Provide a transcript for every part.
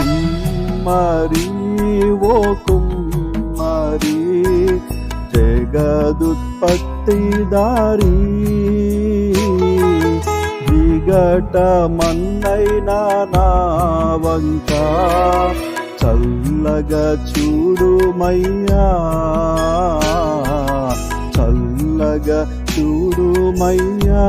కుమ్మరి ఓ కుమ్మరి జగదుత్పత్తి దారి. విగట మన్నైనా నా వంక చల్లగా చూడుమయ్యా చల్లగా చూడుమయ్యా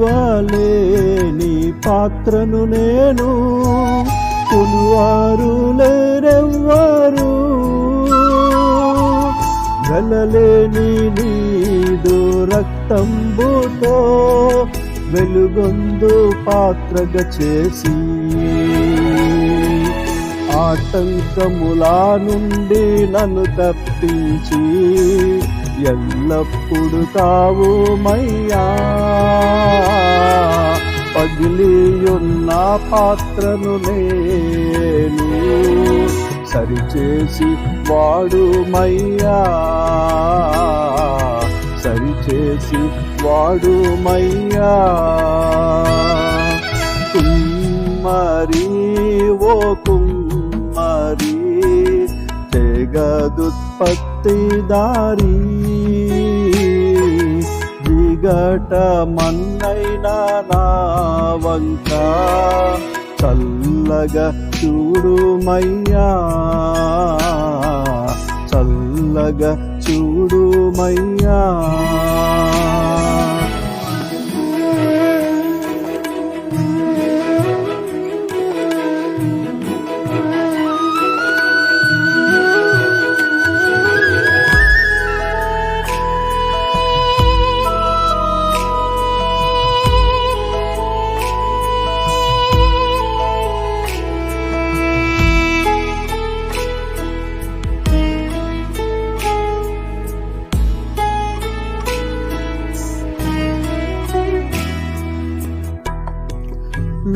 నీ పాత్రను నేను కొలువారు లేరెవ్వరు. గలలేని నీదు రక్తంబుతో వెలుగొందు పాత్రగా చేసి. ఆటంకములా నుండి నన్ను తప్పించి ఎల్లప్పుడు తావు మయ్యా. పగిలియున్న పాత్రను నేను సరిచేసి వాడు మయ్యా. సరిచేసి వాడు మయ్యా. కుమ్మరి ఓ కుమ్మరి తెగదుత్పత్తి దారి మన్నైనా నా వంక చల్లగా చూడుమయ్యా చల్లగా చూడుమయ్యా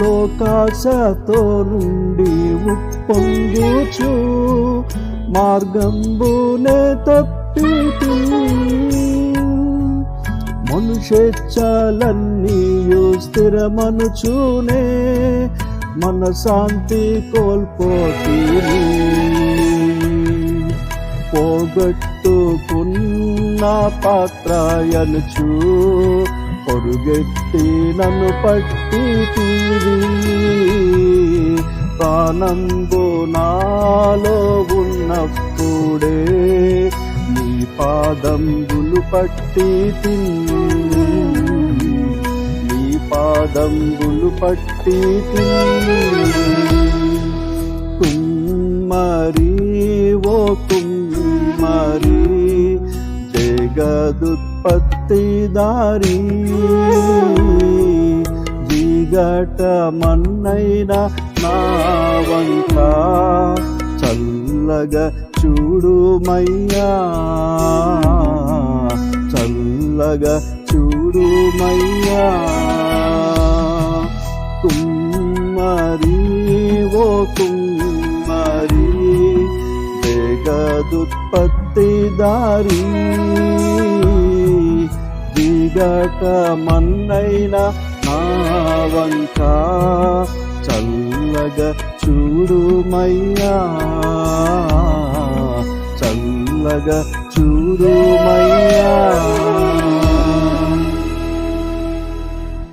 లోకాశతో నుండి ఉప్పొంగుచు మార్గంబునే తప్పితి మనుషేచ్ఛలన్నీయు స్థిరమనుచూనే మన శాంతి కోల్పోతీని. పోగొట్టుకున్న పాత్రయనుచు పొరుగెట్టి నన్ను పట్టి తీరి ప్రాణంబు నాలో ఉన్నప్పుడే నీ పాదంబులు పట్టి తిని. నీ పాదంబులు పట్టి తిని. జగదుత్పత్తి దారి జిగట మన్నైన నా వంక చల్లగా చూడుమయ్యా చల్లగా చూడుమయ్యా కుమ్మరి ఓ కుమ్మరి జగదుత్పత్తి దారి. దిగట మన్నైన నావంక చల్లగ చల్లగా చూడుమయ్యా చల్లగా చూడుమయ్యా